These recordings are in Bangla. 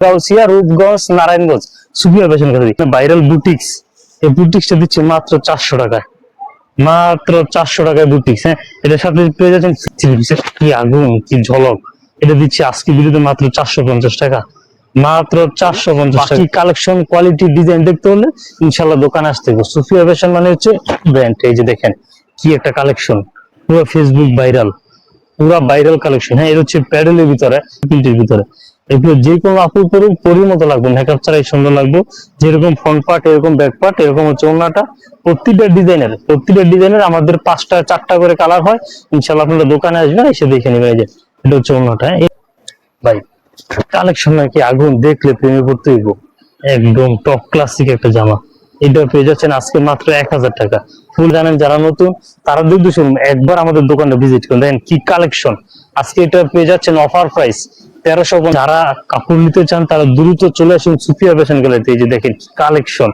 গাউসিয়া, রূপগঞ্জ, নারায়ণগঞ্জ। বেশন কথা ভাইরাল বুটিক্স এই বুটিক্সটা দিচ্ছে মাত্র চারশো টাকায়। মাত্র চারশো টাকায় বুটিক্স হ্যাঁ? এটার সাথে পেয়ে যাচ্ছেন কি আগুন, কি ঝলক। এটা দিচ্ছে আজকে বিরুদ্ধে মাত্র চারশো পঞ্চাশ টাকা। মাত্র চারশো পঞ্চাশ টাকা। কালেকশন কোয়ালিটি ডিজাইন দেখতে হলে ইনশাল্লাহ দোকানে আসতে হবে সুফিয়া ফ্যাশন মানে হচ্ছে ব্র্যান্ড এই যে দেখেন, কি একটা কালেকশন পুরো ফেসবুক ভাইরাল পুরো ভাইরাল কালেকশন হ্যাঁ এটা হচ্ছে প্যাডেলের ভিতরে প্রিন্টের ভিতরে। এগুলো যে কোনো আপুর পরুক পরির মতো লাগবে মেকআপ ছাড়াই সুন্দর লাগবে। যেরকম ফ্রন্ট পার্ট এরকম ব্যাক পার্ট এরকম হচ্ছে ওনাটা প্রতিটা ডিজাইনের প্রতিটা ডিজাইনের আমাদের পাঁচটা, চারটা করে কালার হয়। ইনশাল্লাহ আপনারা দোকানে আসবেন এসে দেখে নেবেন এই যে, এটা হচ্ছে ওনাটা ভাই কালেকশন নাকি আগুন দেখলে প্রেমে পড়তে হইব। একদম টপ ক্লাসিক একটা জামা। এটা পেয়ে যাচ্ছেন আজকে মাত্র এক হাজার টাকা। ফুল জানেন যারা নতুন, তারা দুধ শুনুন, একবার আমাদের দোকানটা ভিজিট করুন। দেখেন কি কালেকশন আজকে এটা পেয়ে যাচ্ছেন অফার প্রাইস তেরোশো যারা কাপড় নিতে চান, তারা দ্রুত চলে আসুন সুফিয়া ফ্যাশন গ্যালারিতে এই যে দেখেন কালেকশন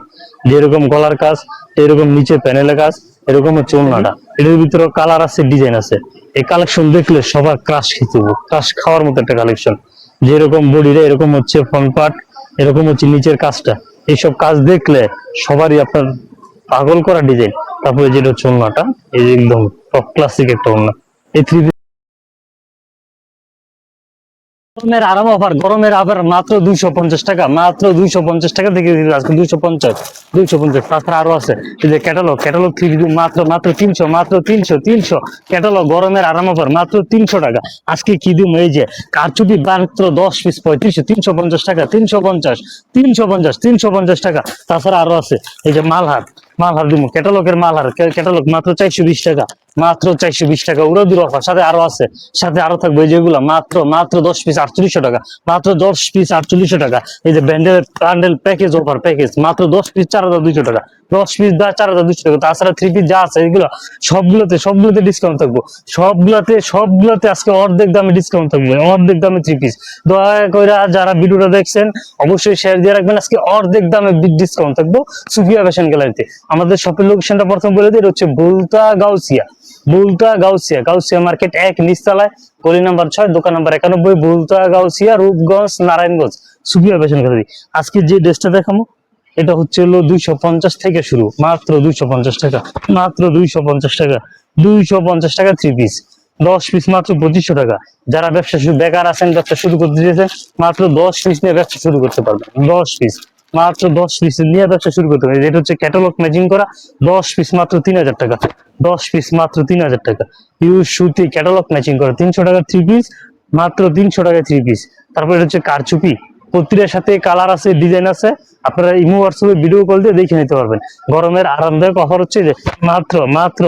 যেরকম গলার কাজ, এরকম নিচে প্যানেলের কাজ, এরকম হচ্ছে ওনাটা। এটার ভিতরে কালার আছে ডিজাইন আছে। এই কালেকশন দেখলে সবার ক্রাশ খেতে ক্রাশ খাওয়ার মতো একটা কালেকশন যেরকম বডিরে এরকম হচ্ছে ফ্রন্ট পার্ট এরকম হচ্ছে নিচের কাজটা। এইসব কাজ দেখলে সবারই আপনার পাগল করা ডিজাইন তারপরে যেটা হচ্ছে ওন্নাটা এই একদম টপ ক্লাসিক একটা ওন্না এই থ্রি গরমের আরাম অফার, গরমের আবার মাত্র দুইশো পঞ্চাশ টাকা, মাত্র দুইশো পঞ্চাশ টাকা থেকে দিল আজকে দুইশো পঞ্চাশ দুইশো পঞ্চাশ। তাছাড়া আরও আছে যে ক্যাটালগ ক্যাটালগ থ্রি মাত্র মাত্র তিনশো মাত্র তিনশো তিনশো। ক্যাটালগ গরমের আরাম অফার, মাত্র তিনশো টাকা। আজকে কি দিম এই যে কারচুপি মাত্র দশ পিস পঁয়ত্রিশশো, তিনশো পঞ্চাশ টাকা, তিনশো পঞ্চাশ তিনশো পঞ্চাশ তিনশো পঞ্চাশ টাকা। তাছাড়া আরও আছে, এই যে মালহার মালহার দিব ক্যাটালগের মালহার ক্যাটালগ মাত্র চারশো বিশ টাকা, মাত্র চারশো বিশ টাকা ওরাও দূর অফার। সাথে আরও আছে, সাথে আরও থাকবে যেগুলো, মাত্র মাত্র দশ পিস আটচল্লিশশো টাকা, মাত্র দশ পিস আটচল্লিশশো টাকা। এই যে ব্যান্ডেল প্যান্ডেল প্যাকেজ অফার প্যাকেজ মাত্র দশ পিস চার হাজার দুইশো টাকা। দশ পিস দা চার হাজার দুইশো টাকা। তাছাড়া থ্রি পিস যা আছে, এগুলো সবগুলোতে সবগুলোতে ডিসকাউন্ট থাকব। সবগুলোতে সবগুলোতে আজকে অর্ধেক দামে ডিসকাউন্ট থাকবে। অর্ধেক দামে থ্রি পিস দয়া করে যারা ভিডিওটা দেখছেন, অবশ্যই শেয়ার দিয়ে রাখবেন। আজকে অর্ধেক দামে ডিসকাউন্ট থাকব সুফিয়া ফ্যাশন গ্যালারিতে আমাদের শপের লোকেশনটা প্রথম বলে দিই হচ্ছে বুলতা গাউসিয়া। বুলতা গাউসিয়া গাউসিয়া মার্কেট এক নিচতলায়, গলি নাম্বার ছয়, দোকান নাম্বার একানব্বই, বুলতা গাউসিয়া, রূপগঞ্জ, নারায়ণগঞ্জ, সুফিয়া ফ্যাশন গ্যালারি আজকে যে ড্রেসটা দেখাবো এটা হচ্ছে হলো দুইশো পঞ্চাশ থেকে শুরু। মাত্র দুইশো পঞ্চাশ টাকা। মাত্র দুইশো পঞ্চাশ টাকা। দুইশো পঞ্চাশ টাকা থ্রি পিস দশ পিস মাত্র পঁচিশশো টাকা। যারা ব্যবসা শুরু বেকার আছেন, ব্যবসা শুরু করতে দিয়েছেন মাত্র দশ পিস নিয়ে ব্যবসা শুরু করতে পারবেন। দশ পিস মাত্র দশ পিস নিয়ে ব্যবসা শুরু করতে পারবেন। যেটা হচ্ছে ক্যাটালগ ম্যাচিং করা। দশ পিস মাত্র তিন হাজার টাকা। দশ পিস মাত্র তিন হাজার টাকা। ইউজ সুতি ক্যাটালগ ম্যাচিং করা। তিনশো টাকা থ্রি পিস মাত্র তিনশো টাকা থ্রি পিস তারপরে এটা হচ্ছে কারচুপি। প্রতিটার সাথে কালার আছে ডিজাইন আছে, আপনারা ইমো হোয়াটসঅ্যাপে ভিডিও কল দিয়ে দেখে নিতে পারবেন। গরমের আরামদায়ক অফার হচ্ছে যে মাত্র মাত্র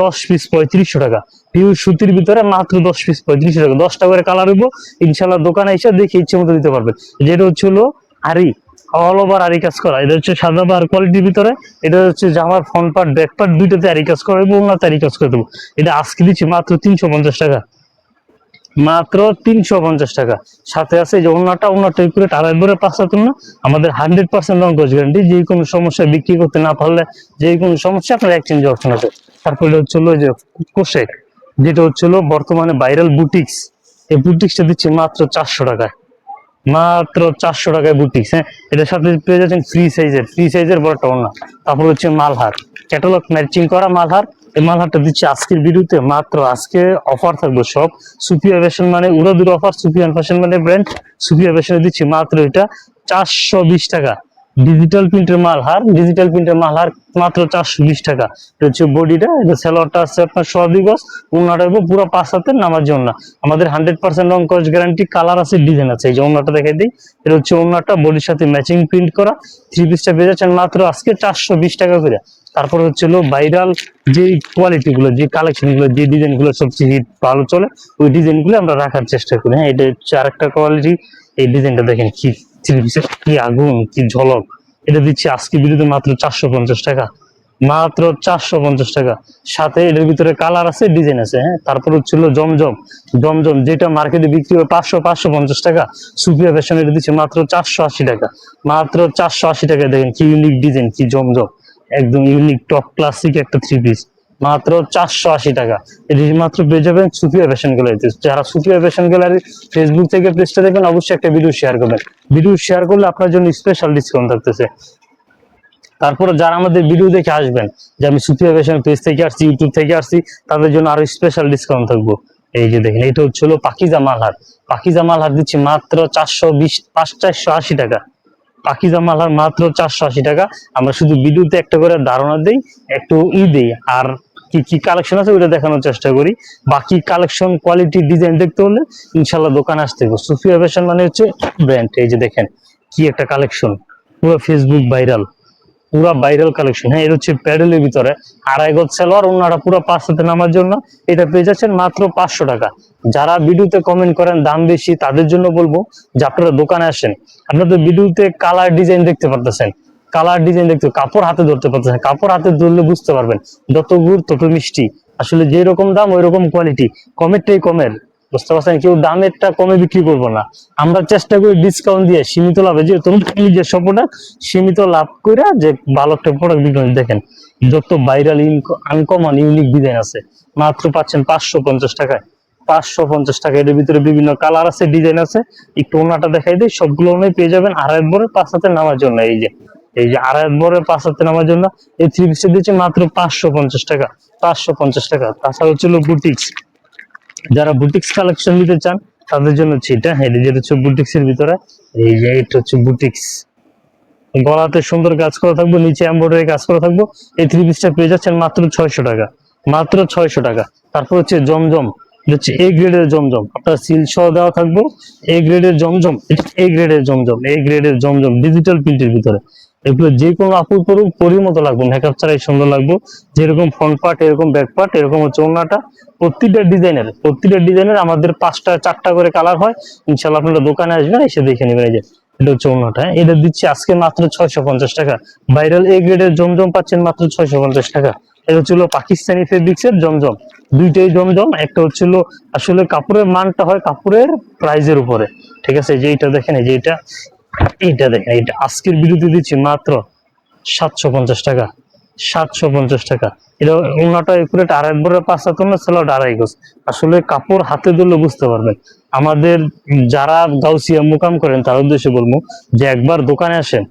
দশ পিস পঁয়ত্রিশশো টাকা। পিউর সুতির ভিতরে মাত্র দশ পিস পঁয়ত্রিশশো টাকা। দশটা করে কালার হইব, ইনশাল্লাহ দোকানে এসে দেখে ইচ্ছে মতো দিতে পারবেন। যেটা হচ্ছে হলো আরি অল ওভার আরি কাজ করা। এটা হচ্ছে সাদা বার কোয়ালিটির ভিতরে, এটা হচ্ছে জামার ফ্রন্ট পার্ট ব্যাক পার্ট দুইটাতে আরি কাজ করা এবং আরি কাজ করে দেবো। এটা আজকে দিচ্ছি মাত্র তিনশো পঞ্চাশ টাকা। মাত্র তিনশো পঞ্চাশ টাকা। সাথে আছে যে ওনাটা ওনাটা করে আড়াই ভরে পাঁচ হাজার না আমাদের হান্ড্রেড পার্সেন্ট কোচ গ্যারান্টি যে কোনো সমস্যা বিক্রি করতে না পারলে, যে কোনো সমস্যা আপনার এক্সচেঞ্জ অপশন আছে। তারপরে হচ্ছে হলো এই যে কোশেক যেটা হচ্ছে হলো বর্তমানে ভাইরাল বুটিক্স এই বুটিক্সটা দিচ্ছে মাত্র চারশো টাকায়। মাত্র চারশো টাকায় বুটিক্স হ্যাঁ? এটার সাথে পেয়ে যাচ্ছেন ফ্রি সাইজের ফ্রি সাইজের বড়টা ওনা তারপর হচ্ছে মালহার। ক্যাটালগ ম্যাচিং করা মালহার। এই মালহারটা দিচ্ছে আজকের ভিডিওতে, মাত্র আজকে অফার থাকবে সব। সুপিয়া ফ্যাশন মানে উড়াদুর অফার সুপিয়ান ফ্যাশন মানে ব্র্যান্ড সুপিয়া ফ্যাশনে দিচ্ছি মাত্র এটা চারশো বিশ টাকা। ডিজিটাল প্রিন্টের মালহার ডিজিটাল প্রিন্টের মালহার মাত্র চারশো বিশ টাকা। হচ্ছে বডিটা, এটা স্যালোয়ারটা আছে আপনার সদিগজ উন্নাটা হইব পুরো পাঁচ হাতের নামার জন্য আমাদের হান্ড্রেড পার্সেন্ট রং কস গ্যারান্টি কালার আছে ডিজাইন আছে। এই যে উন্নাটা দেখে দিই, এটা হচ্ছে উন্নাটা বডির সাথে ম্যাচিং প্রিন্ট করা থ্রি পিসটা পেয়ে যাচ্ছেন মাত্র আজকে চারশো বিশ টাকা করে। তারপর হচ্ছে হলো ভাইরাল যে কোয়ালিটি গুলো, যে কালেকশনগুলো, যে ডিজাইনগুলো সবচেয়ে হিট ভালো চলে, ওই ডিজাইনগুলো আমরা রাখার চেষ্টা করি। হ্যাঁ এটা হচ্ছে আরেকটা কোয়ালিটি এই ডিজাইনটা দেখেন কি কি আগুন, কি ঝলক। এটা দিচ্ছি আজকে বিরুদ্ধে মাত্র চারশো পঞ্চাশ টাকা। মাত্র চারশো পঞ্চাশ টাকা। সাথে এটার ভিতরে কালার আছে, ডিজাইন আছে হ্যাঁ? তারপর জমজম। জমজম, যেটা মার্কেটে বিক্রি হয় পাঁচশো পাঁচশো পঞ্চাশ টাকা। সুপিয়া ফ্যাশন এটা দিচ্ছে মাত্র চারশো আশি টাকা। মাত্র চারশো আশি টাকা দেখেন কি ইউনিক ডিজাইন কি জমজম। একদম ইউনিক টপ ক্লাসিক একটা থ্রি পিস মাত্র চারশো আশি টাকা। এটি মাত্র পেয়ে যাবেন সুফিয়া ফ্যাশন গ্যালারিতে যারা সুফিয়া ফ্যাশন গ্যালারি ফেসবুক থেকে পেজটা দেখবেন, অবশ্যই একটা ভিডিও শেয়ার করবেন। ভিডিও শেয়ার করলে আপনার জন্য স্পেশাল ডিসকাউন্ট থাকতেছে। তারপরে যারা আমাদের ভিডিও দেখে আসবেন, যে আমি সুফিয়া ফ্যাশন পেজ থেকে আসছি ইউটিউব থেকে আসছি, তাদের জন্য আরও স্পেশাল ডিসকাউন্ট থাকব। এই যে দেখেন, এটা হচ্ছে হলো পাকিজা মালহার। পাকিজা মালহার দিচ্ছি মাত্র চারশো বিশ, পাঁচ চারশো আশি টাকা। পাকিজা মালহার মাত্র চারশো আশি টাকা। আমরা শুধু ভিডিওতে একটা করে ধারণা দিই, একটু ই দিই। আর কি কি কালেকশন আছে ওইটা দেখানোর চেষ্টা করি। বাকি কালেকশন কোয়ালিটি ডিজাইন দেখতে হলে ইনশাল্লাহ দোকানে আসতে হবে। সুফিয়া ফ্যাশন মানে হচ্ছে ব্র্যান্ড এই যে দেখেন, কি একটা কালেকশন পুরো ফেসবুক ভাইরাল পুরা ভাইরাল কালেকশন হ্যাঁ এটা হচ্ছে প্যাডেলের ভিতরে। আড়াই গজ সালোয়ার অন্যরা পুরো পাঁচ হাতে নামার জন্য। এটা পেয়ে যাচ্ছেন মাত্র পাঁচশো টাকা। যারা ভিডিওতে কমেন্ট করেন, দাম বেশি, তাদের জন্য বলব যে আপনারা দোকানে আসেন। আপনাদের ভিডিওতে কালার ডিজাইন দেখতে পারতেছেন। কালার ডিজাইন দেখতে কাপড় হাতে ধরতে পারতেছেন কাপড় হাতে ধরলে বুঝতে পারবেন যত গুড় তত মিষ্টি। আসলে যে রকম দাম ওই রকম কোয়ালিটি কমেরটাই কমের, বুঝতে পারছেন? কেউ দামেরটা কমে বিক্রি করব না। আমরা চেষ্টা করি ডিসকাউন্ট দিয়ে, সীমিত লাভে যে তুমি নিজের প্রোডাক্ট সীমিত লাভ করে যে ভালো একটা প্রোডাক্ট বিক্রি। দেখেন, যত ভাইরাল আনকমন ইউনিক ডিজাইন আছে, মাত্র পাচ্ছেন পাঁচশো পঞ্চাশ টাকায়। পাঁচশো পঞ্চাশ টাকা, এর ভিতরে বিভিন্ন কালার আছে ডিজাইন আছে, একটু ওনাটা দেখাই দিই, সবগুলো পেয়ে যাবেন আড়াই বড় পাঁচ হাতে নামার জন্য, এই যে। এই যে আড়াই বড় পাঁচ হাতে নামার জন্য এই থ্রি পিসে দিচ্ছে মাত্র পাঁচশো পঞ্চাশ টাকা, পাঁচশো পঞ্চাশ টাকা। তাছাড়া হচ্ছিল বুটিক্স যারা বুটিক্স কালেকশন নিতে চান, তাদের জন্য হচ্ছে এটা হ্যাঁ যেটা হচ্ছে বুটিক্স এর ভিতরে, এই যে এটা হচ্ছে বুটিক্স গলাতে সুন্দর কাজ করা থাকব, নিচে এমব্রয়ডারি কাজ করা থাকব, এই থ্রি পিসটা পেয়ে যাচ্ছেন মাত্র ছয়শো টাকা, মাত্র ছয়শো টাকা। তারপর হচ্ছে জমজম হচ্ছে এ গ্রেডের জমজম। আপনার সিল সহ দেওয়া থাকব এ গ্রেডের জমজম, এটা এ গ্রেডের জমজম এ গ্রেডের জমজম ডিজিটাল প্রিন্টের ভিতরে। এগুলো যে কোনো আপুর পরুক পরির মতো লাগবে মেকআপ ছাড়াই সুন্দর লাগবে। যেরকম ফ্রন্ট পার্ট এরকম ব্যাক পার্ট এরকম হচ্ছে ওড়নাটা। প্রতিটা ডিজাইনের প্রতিটা ডিজাইনের আমাদের পাঁচটা, চারটা করে কালার হয়। ইনশাল্লাহ আপনারা দোকানে আসবেন, এসে দেখে নেবেন এই যে, এটা হচ্ছে ওড়নাটা। হ্যাঁ? এটা দিচ্ছি আজকে মাত্র ছয়শো পঞ্চাশ টাকা। ভাইরাল এ গ্রেডের জমজম পাচ্ছেন মাত্র ছয়শো পঞ্চাশ টাকা। এটা হচ্ছিল পাকিস্তানি ফেব্রিক্স এর জমজম। দুইটাই জমজম, একটা হচ্ছিল আসলে কাপড়ের মানটা হয় কাপড়ের প্রাইজের উপরে। ঠিক আছে যে এটা দেখেন, এই যে এটা এইটা দেখেন এইটা আজকের বিরুদ্ধে দিচ্ছি মাত্র সাতশো পঞ্চাশ টাকা, সাতশো পঞ্চাশ টাকা। এটা ওনাটা একুরেট আড়াই বড় পাঁচ হাত না ছিল আড়াই গোছ আসলে কাপড় হাতে ধরলে বুঝতে পারবেন। আমাদের যারা গাউসিয়া মুকাম করেন, তার উদ্দেশ্যে বলব যে একবার দোকানে আসেন,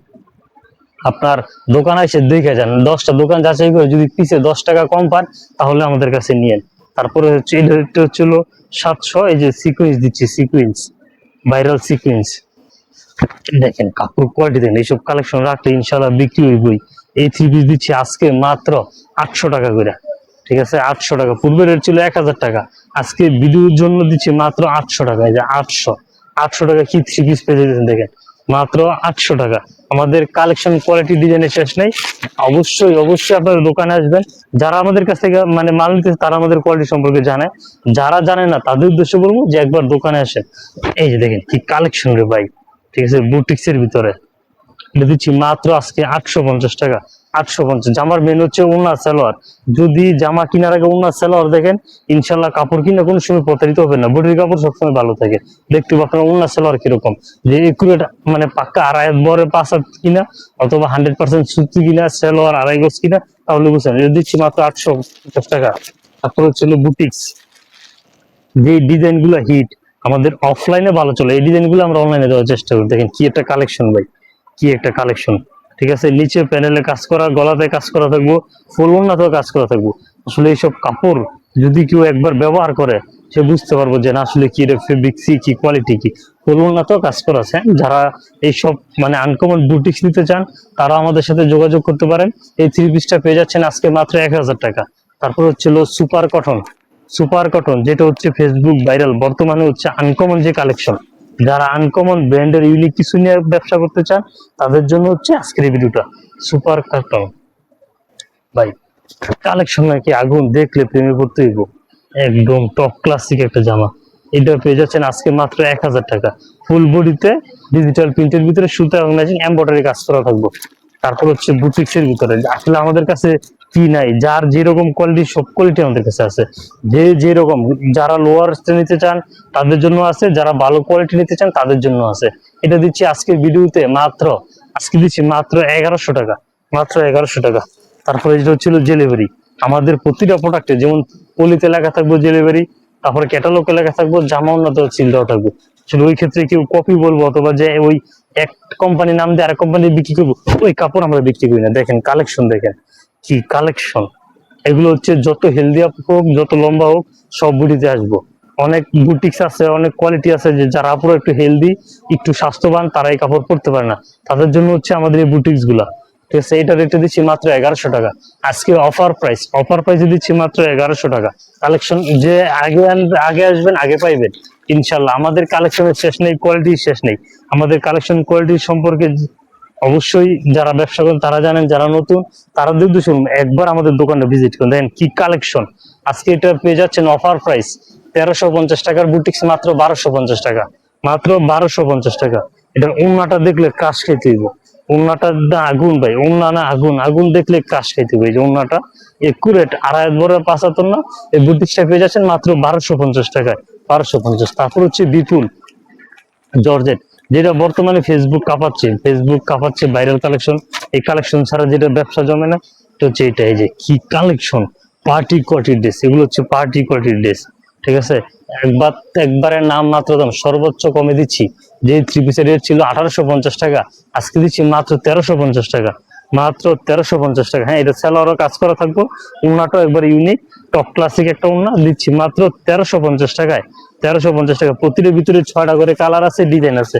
আপনার দোকানে এসে দেখে যান। দশটা দোকান যাচাই করে যদি পিছে দশ টাকা কম পান, তাহলে আমাদের কাছে নিয়েন তারপরে হচ্ছে, এটা এটা হচ্ছিল সাতশো, এই যে সিকুয়েন্স দিচ্ছি সিকুয়েন্স ভাইরাল সিকুয়েন্স দেখেন কাপড় কোয়ালিটি দেখেন, এইসব কালেকশন রাখলে ইনশাল্লাহ বিক্রি হইবই। এই থ্রি পিস দিচ্ছি আজকে মাত্র আটশো টাকা করে। ঠিক আছে? আটশো টাকা। পূর্বে রেট ছিল এক হাজার টাকা। আজকে ভিডিওর জন্য দিচ্ছি মাত্র আটশো টাকা। এই যে আটশো। আটশো টাকা কি থ্রি পিস পেয়ে যেতেছেন দেখেন। মাত্র আটশো টাকা। আমাদের কালেকশন কোয়ালিটি ডিজাইনের শেষ নেই। অবশ্যই অবশ্যই আপনারা দোকানে আসবেন। যারা আমাদের কাছ থেকে মানে মাল নিতে তারা আমাদের কোয়ালিটি সম্পর্কে জানে। যারা জানে না, তাদের উদ্দেশ্যে বলব যে একবার দোকানে আসেন। এই যে দেখেন কি কালেকশন রে ভাই। ঠিক আছে বুটিক্স এর ভিতরে দিচ্ছি মাত্র আজকে আটশো পঞ্চাশ টাকা, আটশো পঞ্চাশ। জামার মেন হচ্ছে ওনার সালোয়ার। যদি জামা কেনার আগে উন্না সালোয়ার দেখেন, ইনশাল্লাহ কাপড় কিনে কোনো সময় প্রতারিত হবে না। বুটির কাপড় সবসময় ভালো থাকে। দেখতে আপনার উন্না সালোয়ার কীরকম। যে একুরেট মানে পাক্কা আড়াই বরে পাঁচ হাত কিনা, অথবা হান্ড্রেড পার্সেন্ট সুতি কিনা, সালোয়ার আড়াই গজ কিনা, তাহলে বুঝছেন। এটা দিচ্ছি মাত্র আটশো পঞ্চাশ টাকা। তারপর হচ্ছে বুটিক্স। যে ডিজাইনগুলো হিট আমাদের অফলাইনে ভালো চলে। এই ডিজাইনগুলো আমরা অনলাইনে দেওয়ার চেষ্টা করি। দেখেন কি একটা কালেকশন ভাই, কি একটা কালেকশন ঠিক আছে? নিচে প্যানেলে কাজ করা, গলাতে কাজ করা থাকব ফুল ওনাতেও কাজ করা থাকব। আসলে এইসব কাপড় যদি কেউ একবার ব্যবহার করে, সে বুঝতে পারব যে না, আসলে কি ফেব্রিক কি কোয়ালিটি কি। ফুল ওনাতেও কাজ করা আছে? যারা এইসব মানে আনকমন বুটিক্স নিতে চান, তারা আমাদের সাথে যোগাযোগ করতে পারেন। এই থ্রি পিসটা পেয়ে যাচ্ছেন আজকে মাত্র এক হাজার টাকা। তারপর হচ্ছিল সুপার কটন সুপার কটন যেটা হচ্ছে ফেসবুক ভাইরাল বর্তমানে হচ্ছে আনকমন যে কালেকশন যারা আনকমন ব্র্যান্ডের ইউনিক কিছু নিয়ে ব্যবসা করতে চান, তাদের জন্য হচ্ছে আজকের ভিডিওটা। সুপার কটন ভাই কালেকশন নাকি আগুন দেখলে প্রেমে পড়তে হইব। একদম টপ ক্লাসিক একটা জামা। এটা পেয়ে যাচ্ছেন আজকে মাত্র এক হাজার টাকা। ফুল বডিতে ডিজিটাল প্রিন্টের ভিতরে সুতা এবং ম্যাচিং এমব্রয়ডারি কাজ করা থাকব। তারপর হচ্ছে বুটিক্সের ভিতরে। আসলে আমাদের কাছে কি নাই, যার যেরকম কোয়ালিটি সব কোয়ালিটি আমাদের কাছে আছে। যে যেরকম, যারা লোয়ার নিতে চান, তাদের জন্য আছে, যারা ভালো কোয়ালিটি নিতে চান, তাদের জন্য আছে। এটা দিচ্ছি আজকে ভিডিওতে মাত্র, আজকে দিচ্ছি মাত্র এগারোশো টাকা, মাত্র এগারোশো টাকা। তারপরে যেটা হচ্ছিল ডেলিভারি আমাদের প্রতিটা প্রোডাক্টে যেমন পলিতে লেখা থাকব ডেলিভারি তারপরে ক্যাটালগে লেখা থাকব, জামা উন্নত চিন্তাও থাকব। আসলে ওই ক্ষেত্রে কেউ কপি বলব, অথবা যে ওই এক কোম্পানি নাম দিয়ে আরেক কোম্পানি বিক্রি করব, ওই কাপড় আমরা বিক্রি করি না। দেখেন কালেকশন দেখেন। কি কালেকশন এগুলো হচ্ছে যত হেলদি হোক, যত লম্বা হোক, সব বুটিতে আসব। অনেক বুটিক্স আছে, অনেক কোয়ালিটি আছে যে যারা পুরো একটু হেলদি একটু স্বাস্থ্যবান তারা এই কাপড় পরতে পারে না। তাদের জন্য হচ্ছে আমাদের এই বুটিক্সগুলা ঠিক আছে এটা রেটে দিচ্ছি মাত্র এগারোশো টাকা। আজকে অফার প্রাইস অফার প্রাইসে দিচ্ছি মাত্র এগারোশো টাকা। কালেকশন যে আগে আগে আসবেন, আগে পাইবেন। ইনশাল্লাহ, আমাদের কালেকশনের শেষ নেই কোয়ালিটির শেষ নেই। আমাদের কালেকশন কোয়ালিটি সম্পর্কে অবশ্যই যারা ব্যবসা করেন, তারা জানেন, যারা নতুন, তারা দেখতে শুনুন একবার আমাদের দোকানে ভিজিট করুন, দেখেন কি কালেকশন আজকে এটা পেয়ে যাচ্ছেন অফার প্রাইস তেরোশো পঞ্চাশ টাকার বুটিক্স মাত্র বারোশো পঞ্চাশ টাকা। মাত্র বারোশো পঞ্চাশ টাকা। এটার উন্নাটা দেখলে কাশ খেতে হইব। উন্নাটার না আগুন ভাই, উন্না না আগুন। আগুন দেখলে কাশ খেতে হবে এই যে উন্নাটা একুরেট আড়াই বড় পাঁচাত্তর না, এই বুটিক্সটা পেয়ে যাচ্ছেন মাত্র বারোশো পঞ্চাশ টাকায়। বারোশো পঞ্চাশ। তারপর হচ্ছে বিপুল। জর্জেট। যেটা বর্তমানে ফেসবুক কাঁপাচ্ছে ফেসবুক কাঁপাচ্ছে ভাইরাল কালেকশন এই কালেকশন ছাড়া যেটা ব্যবসা জমে না, এটা হচ্ছে এটা, এই যে কি কালেকশন পার্টি কোয়ালিটির ড্রেস এগুলো হচ্ছে পার্টি কোয়ালিটির ড্রেস ঠিক আছে? একবার একবারের নাম মাত্র দাম, সর্বোচ্চ কমে দিচ্ছি। যে থ্রি পিসের রেট ছিল আঠারোশো পঞ্চাশ টাকা, আজকে দিচ্ছি মাত্র তেরোশো পঞ্চাশ টাকা, মাত্র তেরোশো পঞ্চাশ টাকা। হ্যাঁ এটা স্যালোয়ারও কাজ করা থাকব উন্নাটাও একবার ইউনিক টপ ক্লাসিক একটা উন্না দিচ্ছি মাত্র তেরোশো পঞ্চাশ টাকায়। তেরোশো পঞ্চাশ টাকা, প্রতিটা ভিতরে ছয়টা করে কালার আছে ডিজাইন আছে।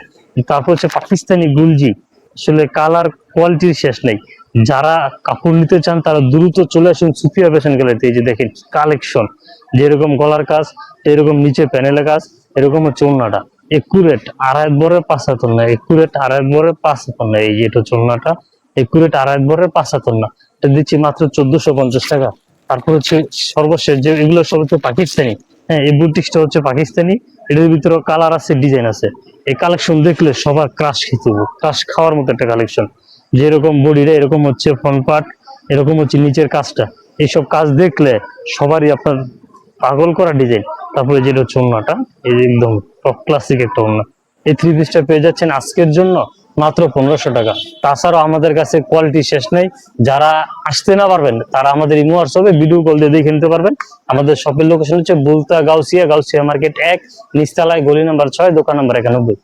তারপর হচ্ছে পাকিস্তানি গুলজি, আসলে কালার কোয়ালিটির শেষ নেই। যারা কাপড় নিতে চান, তারা দ্রুত চলে আসুন সুফিয়া ফ্যাশন গ্যালারিতে এই যে দেখেন কালেকশন যেরকম গলার কাজ এরকম নিচে প্যানেলের কাজ, এরকম হচ্ছে ওন্নাটা একুরেট আড়াই বরের পাঁচ হাতর না একুরেট আড়াই বরের পাঁচ হাতর না এই যে এটা ওন্নাটা একুরেট আড়াই বরের পাঁচ হাতর না এটা দিচ্ছি মাত্র চোদ্দশো পঞ্চাশ টাকা। তারপর হচ্ছে সর্বশেষ যে, এগুলো সব হচ্ছে পাকিস্তানি। হ্যাঁ এই বুটিক্সটা হচ্ছে পাকিস্তানি। এটার ভিতরে কালার আছে ডিজাইন আছে। এই কালেকশন দেখলে সবার ক্রাশ খেতে ক্রাশ খাওয়ার মতো একটা কালেকশন যেরকম বডিটা, এরকম হচ্ছে ফ্রন্ট পার্ট এরকম হচ্ছে নিচের কাজটা। এইসব কাজ দেখলে সবারই আপনার পাগল করা ডিজাইন তারপরে যেটা হচ্ছে এই একদম টপ ক্লাসিক একটা অন্য এই থ্রি পিসটা পেয়ে যাচ্ছেন আজকের জন্য। মাত্র পনেরোশো টাকা। তাছাড়াও আমাদের কাছে কোয়ালিটি শেষ নেই। যারা আসতে না পারবেন, তারা আমাদের ইমো হোয়াটসঅ্যাপে ভিডিও কল দিয়ে দেখে নিতে পারবেন। আমাদের শপের লোকেশন হচ্ছে বুলতা গাউসিয়া গাউসিয়া মার্কেট এক, নিস্তালায় গলি নাম্বার ছয়, দোকান নাম্বার একানব্বই।